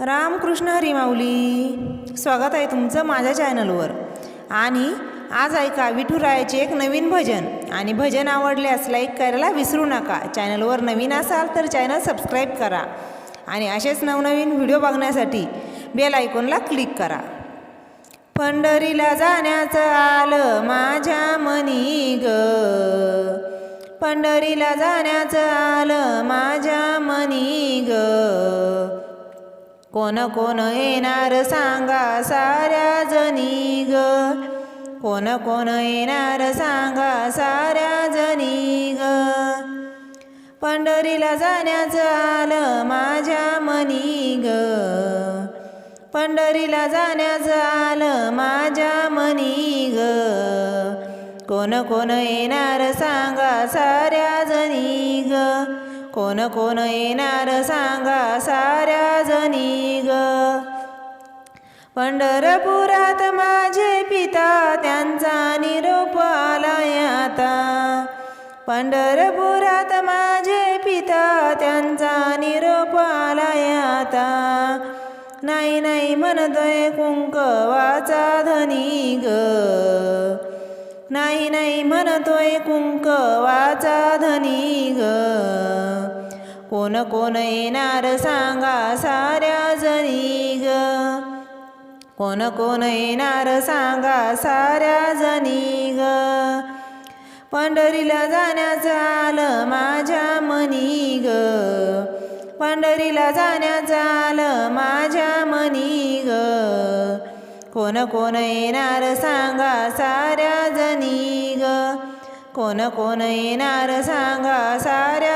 रामकृष्ण हरिमाऊली. स्वागत आहे तुमचं माझ्या चॅनलवर. आणि आज ऐका विठुरायाचे एक नवीन भजन. आणि भजन आवडल्यास लाईक करायला विसरू नका. चॅनलवर नवीन असाल तर चॅनल सबस्क्राईब करा. आणि असेच नवनवीन व्हिडिओ बघण्यासाठी बेल आयकॉनला क्लिक करा. पंढरीला जाण्याचं आलं माझ्या मनी ग. पंढरीला जाण्याचं आलं माझ्या मनी ग. कोण कोण येणार सांगा साऱ्या जणी ग. कोण कोण येणार सांगा साऱ्या जणी ग. पंढरीला जाण्याचं आलं माझ्या मनी ग. पंढरीला जाण्याचं आलं माझ्या मनी ग. कोण कोण येणार सांगा साऱ्या जणी ग. कोण कोण येणार सांगा साऱ्या जनी ग. पंढरपुरात माझे पिता त्यांचा निरोप आलाय आता. पंढरपुरात माझे पिता त्यांचा निरोप आलाय आता. नाही नाही म्हणतोय कुंकवाचा धनी ग. नाही नाही म्हणतोय कुंकवाचा धनी ग. कोण कोण येणार सांगा साऱ्या जणी ग. कोण कोण येणार सांगा साऱ्या जणी ग. पंढरीला जाण्याचं आलं माझ्या मनी ग. पंढरीला जाण्याचं आलं माझ्या मनी ग. कोण कोण येणार सांगा साऱ्या जणी ग. कोण कोण येणार सांगा साऱ्या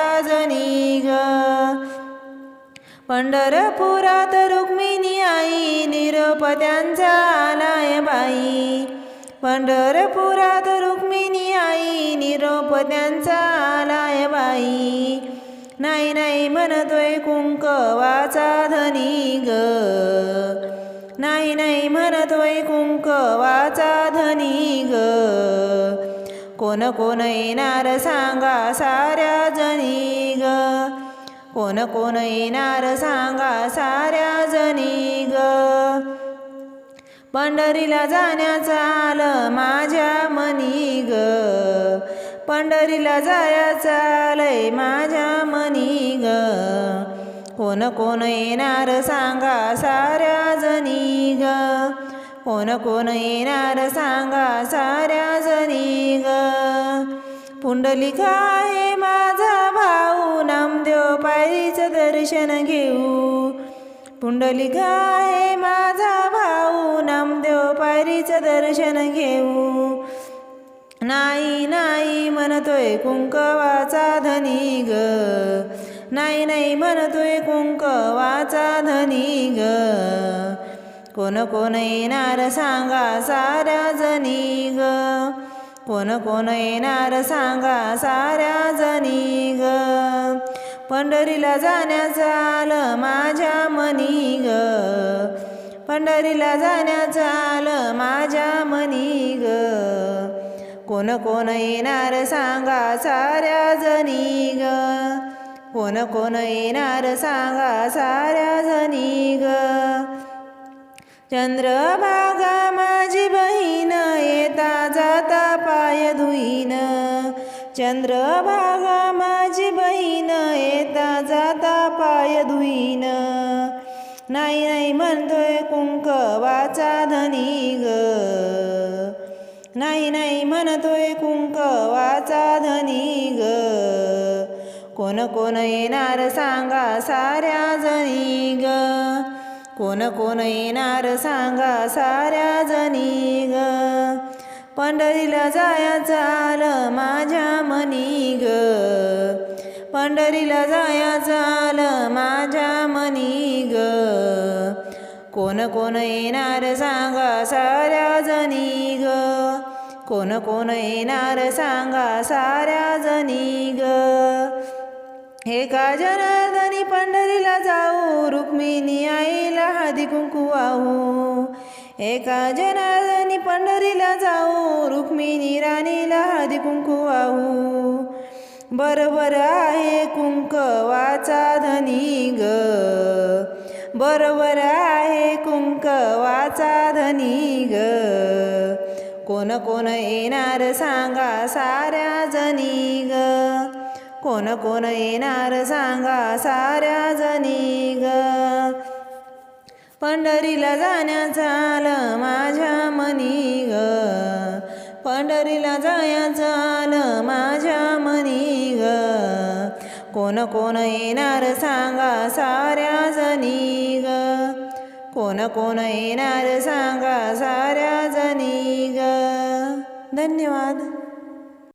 पंढरपुरात रुक्मिणी आई निरोप त्यांचा आलाय बाई. पंढरपुरात रुक्मिणी आई निरोप त्यांचा आलाय बाई. नाही नाही म्हणतोय कुंकवाचा धनी ग. नाही नाही म्हणतोय कुंकवाचा धनी ग. कोण कोण येणार सांगा साऱ्या जनी ग. कोण कोण येणार सांगा साऱ्या जणी ग. पंढरीला जाण्याचं आलं माझ्या मनी ग. पंढरीला जायचं आलंय माझ्या मनी ग. कोण कोण येणार सांगा साऱ्या जणी ग. कोण कोण येणार सांगा साऱ्या जणी ग. पुंडलिका आहे माझा भाऊ नामदेव पायरीचं दर्शन घेऊ. पुंडलिका आहे माझा भाऊ नामदेव पायरीचं दर्शन घेऊ. नाही नाही म्हणतोय कुंकवाचा धनी ग. नाही नाही म्हणतोय कुंकवाचा धनी ग. कोण कोण येणार सांगा साऱ्या जनी ग. कोण कोण येणार सांगा साऱ्या जणी ग. पंढरीला जाण्याचं आलं माझ्या मनी ग. पंढरीला जाण्याचं आलं माझ्या मनी ग. कोण कोण येणार सांगा साऱ्या जणी ग. कोण कोण येणार सांगा साऱ्या जणी ग. चंद्रभागा माझी बहीण पाय धुईन. चंद्रभागा माझी बहीण येता जाता पाय धुईन. नाही नाही म्हणतोय कुंकवाचा धनी ग. नाही नाही म्हणतोय कुंकवाचा धनी ग. कोण कोण येणार सांगा साऱ्या जणी ग. कोण कोण येणार सांगा साऱ्या जणी ग. पंढरीला जायचं आलं माझ्या मनी ग. पंढरीला जायचं आलं माझ्या मनी ग. कोण कोण येणार सांगा साऱ्या जणी ग. कोण कोण येणार सांगा साऱ्या जणी ग. एका जनार्दनी पंढरीला जाऊ? रुक्मिणी आईला हादी कुंकू वाहू. एका जनार्दनी पंढरीला जाऊ रुक्मिणी राणीला हळदी कुंकू वाहू. बरोबर आहे कुंकवाचा धनी ग. बरोबर आहे कुंकवाचा धनी ग. कोण कोण येणार सांगा साऱ्या जणी ग. कोण कोण येणार सांगा साऱ्या जणी ग. पंढरीला जाण्याचं आलं माझ्या मनी ग. पंढरीला जायचं आलं माझ्या मनी ग. कोण कोण येणार सांगा साऱ्या जणी ग. कोण कोण येणार सांगा साऱ्या जणी ग. धन्यवाद.